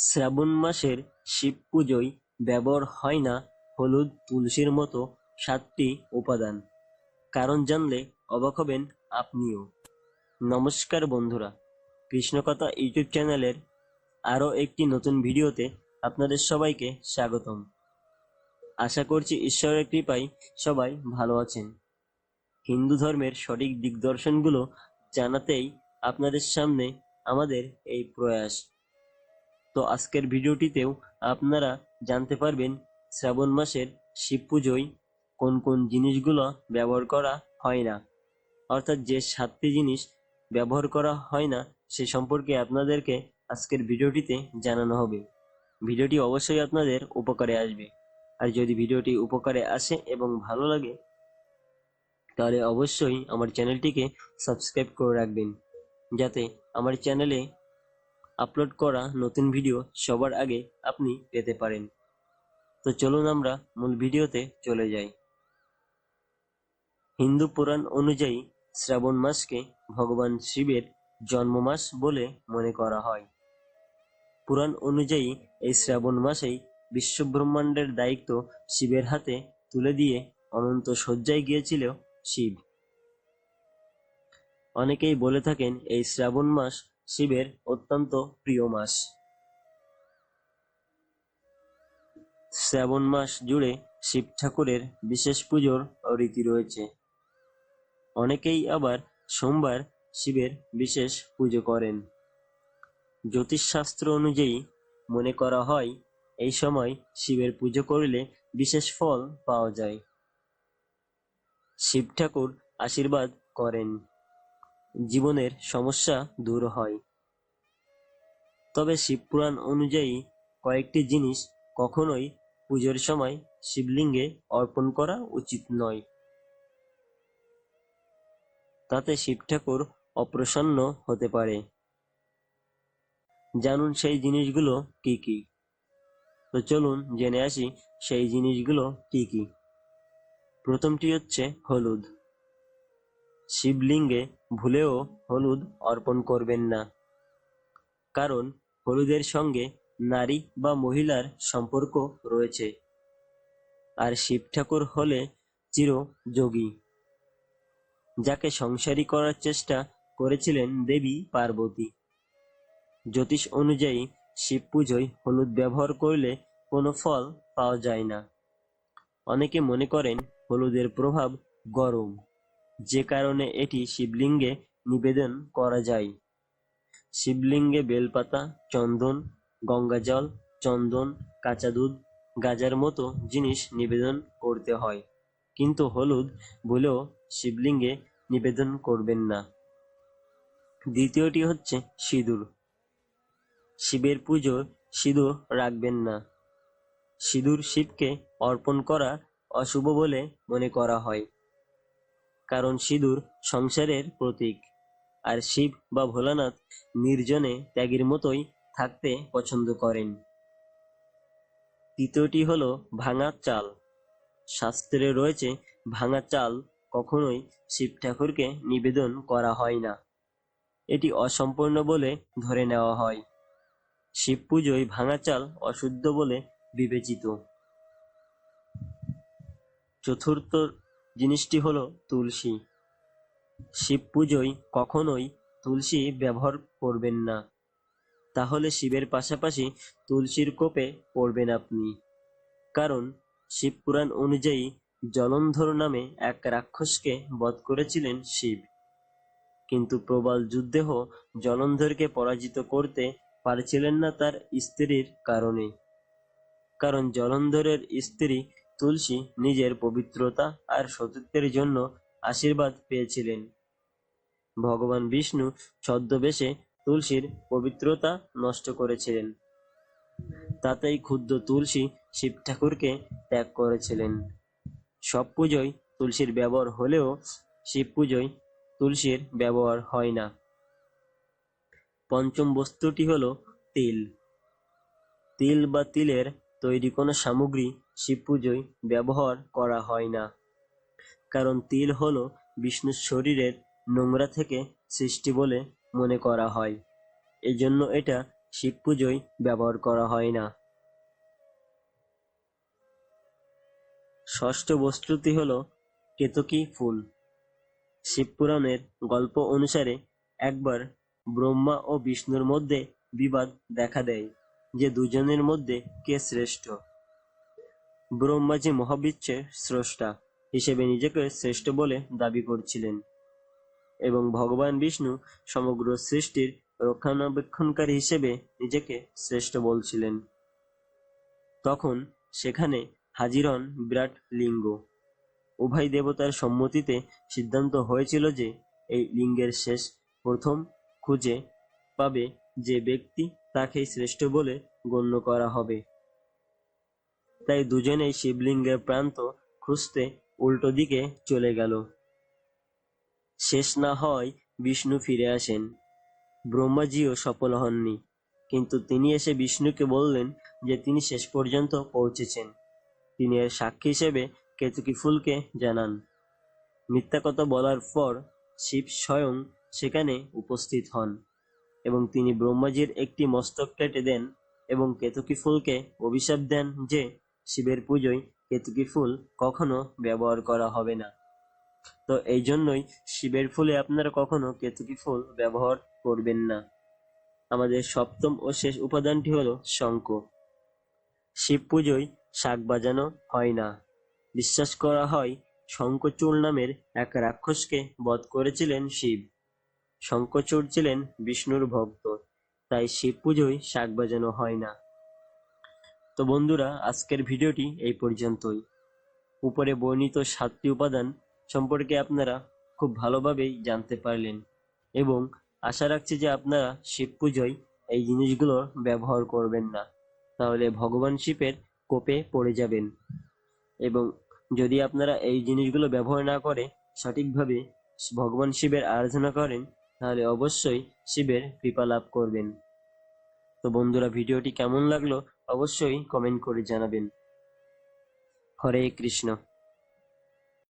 শ্রাবণ মাসের শিব পুজোয় ব্যবহার হয় না হলুদ তুলসীর মতো সাতটি উপাদান। কারণ জানলে অবাক হবেন আপনিও। নমস্কার বন্ধুরা, কৃষ্ণকথা ইউটিউব চ্যানেলের আরও একটি নতুন ভিডিওতে আপনাদের সবাইকে স্বাগতম। আশা করছি ঈশ্বরের কৃপায় সবাই ভালো আছেন। হিন্দু ধর্মের সঠিক দিগদর্শনগুলো জানাতেই আপনাদের সামনে আমাদের এই প্রয়াস। তো আজকের ভিডিওটিতেও আপনারা জানতে পারবেন শ্রাবণ মাসের শিব পুজোয় কোন কোন জিনিসগুলো ব্যবহার করা হয় না। অর্থাৎ যে সাতটি জিনিস ব্যবহার করা হয় না, সে সম্পর্কে আপনাদেরকে আজকের ভিডিওটিতে জানানো হবে। ভিডিওটি অবশ্যই আপনাদের উপকারে আসবে। আর যদি ভিডিওটি উপকারে আসে এবং ভালো লাগে, তাহলে অবশ্যই আমার চ্যানেলটিকে সাবস্ক্রাইব করে রাখবেন। যাতে আমার চ্যানেলে আপলোড করা নতুন ভিডিও সবার আগে আপনি পেতে পারেন। তো চলুন আমরা মূল ভিডিওতে চলে যাই। হিন্দু পুরাণ অনুযায়ী শ্রাবণ মাসকে ভগবান শিবের জন্ম মাস বলে মনে করা হয়। পুরাণ অনুযায়ী এই শ্রাবণ মাসেই বিশ্বব্রহ্মাণ্ডের দায়িত্ব শিবের হাতে তুলে দিয়ে অনন্ত শয্যায় গিয়েছিল শিব। অনেকেই বলে থাকেন এই শ্রাবণ মাস শিবের অত্যন্ত প্রিয় মাস। শ্রাবণ মাস জুড়ে শিব ঠাকুরের বিশেষ পুজোর রীতি রয়েছে। অনেকেই আবার সোমবার শিবের বিশেষ পুজো করেন। জ্যোতিষশাস্ত্র অনুযায়ী মনে করা হয়, এই সময় শিবের পুজো করলে বিশেষ ফল পাওয়া যায়। শিব ঠাকুর আশীর্বাদ করেন। জীবনের সমস্যা দূর হয়। তবে শিবপুরাণ অনুযায়ী কয়েকটি জিনিস কখনোই পুজোর সময় শিবলিঙ্গে অর্পণ করা উচিত নয়। তাতে শিব ঠাকুর অপ্রসন্ন হতে পারে। জানুন সেই জিনিসগুলো কি কি। তো চলুন জেনে আসি সেই জিনিসগুলো কি কি। প্রথমটি হচ্ছে হলুদ। শিবলিঙ্গে ভুলেও হলুদ অর্পণ করবেন না। কারণ হলুদের সঙ্গে নারী বা মহিলার সম্পর্ক রয়েছে। আর শিব ঠাকুর হলে চিরযোগী। যাকে সংসারী করার চেষ্টা করেছিলেন দেবী পার্বতী। জ্যোতিষ অনুযায়ী শিব পুজোয় হলুদ ব্যবহার করলে কোনো ফল পাওয়া যায় না। অনেকে মনে করেন হলুদের প্রভাব গরম। যে কারণে এটি শিবলিঙ্গে নিবেদন করা যায়। শিবলিঙ্গে বেলপাতা, চন্দন, গঙ্গাজল, চন্দন কাঁচা দুধ গাজার মতো জিনিস নিবেদন করতে হয়। কিন্তু হলুদ ভুলেও শিবলিঙ্গে নিবেদন করবেন না। দ্বিতীয়টি হচ্ছে সিঁদুর। শিবের পুজো সিঁদুর রাখবেন না। সিঁদুর শিবকে অর্পণ করা অশুভ বলে মনে করা হয়। কারণ সিঁদুর সংসারের প্রতীক। আর শিব বা ভোলানাথ নির্জনে ত্যাগীর মতোই থাকতে পছন্দ করেন। তৃতীয়টি হলো ভাঙা চাল। শাস্ত্রে রয়েছে, ভাঙা চাল কখনোই শিব ঠাকুরকে নিবেদন করা হয় না। এটি অসম্পূর্ণ বলে ধরে নেওয়া হয়। শিব পুজোয় ভাঙা চাল অশুদ্ধ বলে বিবেচিত। চতুর্থ জিনিসটি হলো তুলসী। শিব পুজোয় কখনোই তুলসী ব্যবহার করবেন না। তাহলে শিবের পাশাপাশি তুলসীর কোপে পড়বেন আপনি। কারণ শিব পুরাণ অনুযায়ী জলন্ধর নামে এক রাক্ষসকে বধ করেছিলেন শিব। কিন্তু প্রবল যুদ্ধেহ জলন্ধরকে পরাজিত করতে পারছিলেন না তার স্ত্রীর কারণে। কারণ জলন্ধরের স্ত্রী তুলসী নিজের পবিত্রতা আর সতীত্বের জন্য আশীর্বাদ পেয়েছিলেন। ভগবান বিষ্ণু ছদ্মবেশে তুলসীর পবিত্রতা নষ্ট করেছিলেন। তাতেই ক্ষুদ্র তুলসী শিব ঠাকুরকে ত্যাগ করেছিলেন। সব পুজোয় তুলসীর ব্যবহার হলেও শিব পুজোয় তুলসীর ব্যবহার হয় না। পঞ্চম বস্তুটি হলো তিল। তিল বা তিলের তৈরি কোনো সামগ্রী শিব পুজোয় ব্যবহার করা হয় না। কারণ তিল হলো বিষ্ণুর শরীরের নোংরা থেকে সৃষ্টি বলে মনে করা হয়। এজন্য এটা শিব পুজোয় ব্যবহার করা হয় না। ষষ্ঠ বস্তুটি হল কেতকী ফুল। শিবপুরাণের গল্প অনুসারে একবার ব্রহ্মা ও বিষ্ণুর মধ্যে বিবাদ দেখা দেয়। যে দুজনের মধ্যে কে শ্রেষ্ঠ? ব্রহ্মাজি মহাবিশ্বের স্রষ্টা হিসেবে নিজেকে শ্রেষ্ঠ বলে দাবি করছিলেন এবং ভগবান বিষ্ণু সমগ্র সৃষ্টির রক্ষণাবেক্ষণকারী হিসেবে নিজেকে শ্রেষ্ঠ বলছিলেন। তখন সেখানে হাজির হন বিরাট লিঙ্গ। উভয় দেবতার সম্মতিতে সিদ্ধান্ত হয়েছিল যে এই লিঙ্গের শেষ প্রথম খুঁজে পাবে যে ব্যক্তি তাকেই শ্রেষ্ঠ বলে গণ্য করা হবে। তাই দুজনেই শিবলিঙ্গের প্রান্ত খুঁজতে উল্টো দিকে চলে গেল। শেষ না হয় বিষ্ণু ফিরে আসেন। ব্রহ্মাজিও সফল হননি, কিন্তু তিনি এসে বিষ্ণুকে বললেন যে তিনি শেষ পর্যন্ত পৌঁছেছেন। তিনি এর সাক্ষী হিসেবে কেতুকি ফুলকে জানান। মিথ্যা কথা বলার পর শিব স্বয়ং সেখানে উপস্থিত হন। এবং তিনি ব্রহ্মাজির একটি মস্তক কেটে দেন এবং কেতকী ফুলকে অভিশাপ দেন যে শিবের পুজোয় কেতকী ফুল কখনো ব্যবহার করা হবে না। তো এই জন্যই শিবের ফুলে আপনারা কখনো কেতকী ফুল ব্যবহার করবেন না। আমাদের সপ্তম ও শেষ উপাদানটি হলো শঙ্খ শিব পুজোয় শাক বাজানো হয় না। বিশ্বাস করা হয় শঙ্খচূড় নামের এক রাক্ষসকে বধ করেছিলেন শিব। শঙ্খচূড় ছিলেন বিষ্ণুর ভক্ত, তাই শিব পুজোয় শাক বাজানো হয় না। তো বন্ধুরা, আজকের ভিডিওটি এই পর্যন্তই। উপরে বর্ণিত সাতটি উপাদান সম্পর্কে আপনারা খুব ভালোভাবেই জানতে পারলেন এবং আশা রাখছি যে আপনারা শিব পুজোয় এই জিনিসগুলো ব্যবহার করবেন না। তাহলে ভগবান শিবের কোপে পড়ে যাবেন। এবং যদি আপনারা এই জিনিসগুলো ব্যবহার না করে সঠিকভাবে ভগবান শিবের আরাধনা করেন তাহলে অবশ্যই শিবের কৃপা লাভ করবেন। তো বন্ধুরা, ভিডিওটি কেমন লাগল অবশ্যই কমেন্ট করে জানাবেন। হরে কৃষ্ণ।